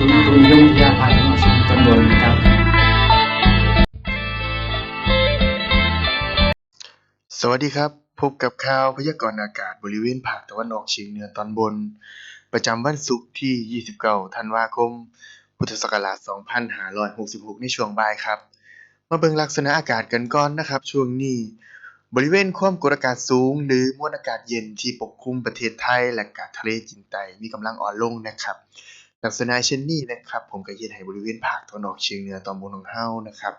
ศูนย์อุตุนิยมวิทยาภาคตะวันองเหนือตอนบนนะครับ สวัสดีครับ พบกับข่าวพยากรณ์อากาศบริเวณภาคตะวันออกเฉียงเหนือตอนบน ประจำวันศุกร์ที่ 29 ธันวาคม พุทธศักราช 2566 ในช่วงบ่ายครับ มาเบิ่งลักษณะอากาศกันก่อนนะครับ ช่วงนี้บริเวณความกดอากาศสูง หรือมวลอากาศเย็นที่ปกคลุมประเทศไทย และกาทะเลจีนใต้มีกำลังอ่อนลงนะครับ ลักษณะเช่นนี้นะครับ ผมก็เฮ็ดให้บริเวณภาคตะวันออกเฉียงเหนือตอนบนของเฮานะครับ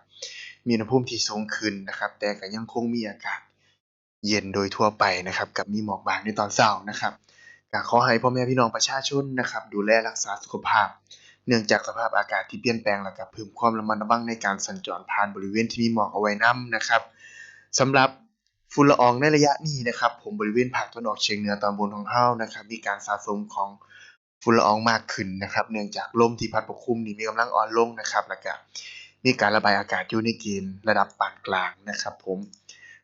มีอุณหภูมิที่สูงขึ้นนะครับ แต่ก็ยังคงมีอากาศเย็นโดยทั่วไปนะครับ กับมีหมอกบางในตอนเช้านะครับก็ขอให้พ่อแม่พี่น้องประชาชนนะครับ ดูแลรักษาสุขภาพ เนื่องจากสภาพอากาศที่เปลี่ยนแปลงและก็เพิ่มความระมัดระวังในการสัญจรผ่านบริเวณที่มีหมอกเอาไว้นํนะครับสำหรับฝุ่นละอองในระยะนี้นะครับ ผมบริเวณภาคตะวันออกเฉียงเหนือตอนบนของเฮานะครับ มีการสะสมของ ฝุ่นละอองมากขึ้นนะครับ เนื่องจากลมที่พัดปกคลุมนี่มีกำลังอ่อนลงนะครับ แล้วก็มีการระบายอากาศอยู่ในเกณฑ์ระดับปานกลางนะครับ ผม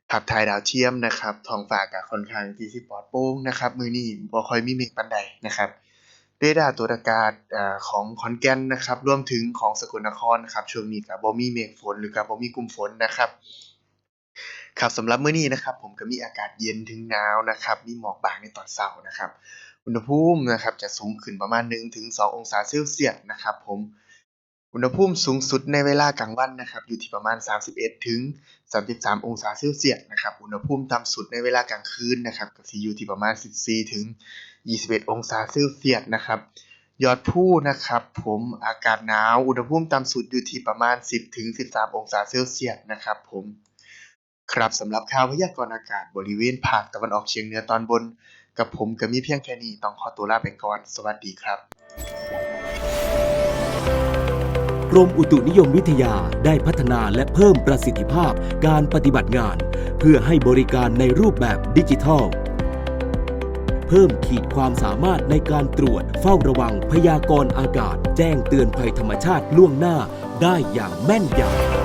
ภาพถ่ายดาวเทียมนะครับท้องฟ้าก็ค่อนข้างที่สิปลอดโปร่งนะครับ มือนี้บ่ค่อยมีเมฆปานใดนะครับเรดาร์ตรวจอากาศของขอนแก่นนะครับ รวมถึงของสกลนครนะครับช่วงนี้ก็บ่มีเมฆฝนหรือก็บ่มีกลุ่มฝนนะครับ ครับสำหรับมื้อนี้นะครับผมก็มีอากาศเย็นถึงหนาวนะครับมีหมอกบางในตอนเช้านะครับอุณหภูมินะครับจะสูงขึ้นประมาณ 1-2 องศาเซลเซียสนะครับผมอุณหภูมิสูงสุดในเวลากลางวันนะครับอยู่ที่ประมาณ 31 ถึง 33 องศาเซลเซียสนะครับอุณหภูมิต่ำสุดในเวลากลางคืนนะครับก็สิอยู่ที่ประมาณ 14 ถึง 21 องศาเซลเซียสนะครับยอดภูนะครับผมอากาศหนาวอุณหภูมิต่ำสุดอยู่ที่ประมาณ 10 ถึง 13 องศาเซลเซียสนะครับผม ครับสำหรับข่าวพยากรณ์อากาศบริเวณภาคตะวันออกเฉียงเหนือตอนบน กับผมก็มีเพียงแค่นี้ต้องขอตัวลาไปก่อนสวัสดีครับ กรมอุตุนิยมวิทยาได้พัฒนาและเพิ่มประสิทธิภาพการปฏิบัติงาน เพื่อให้บริการในรูปแบบดิจิทัล เพิ่มขีดความสามารถในการตรวจเฝ้าระวังพยากรณ์อากาศ แจ้งเตือนภัยธรรมชาติล่วงหน้าได้อย่างแม่นยำ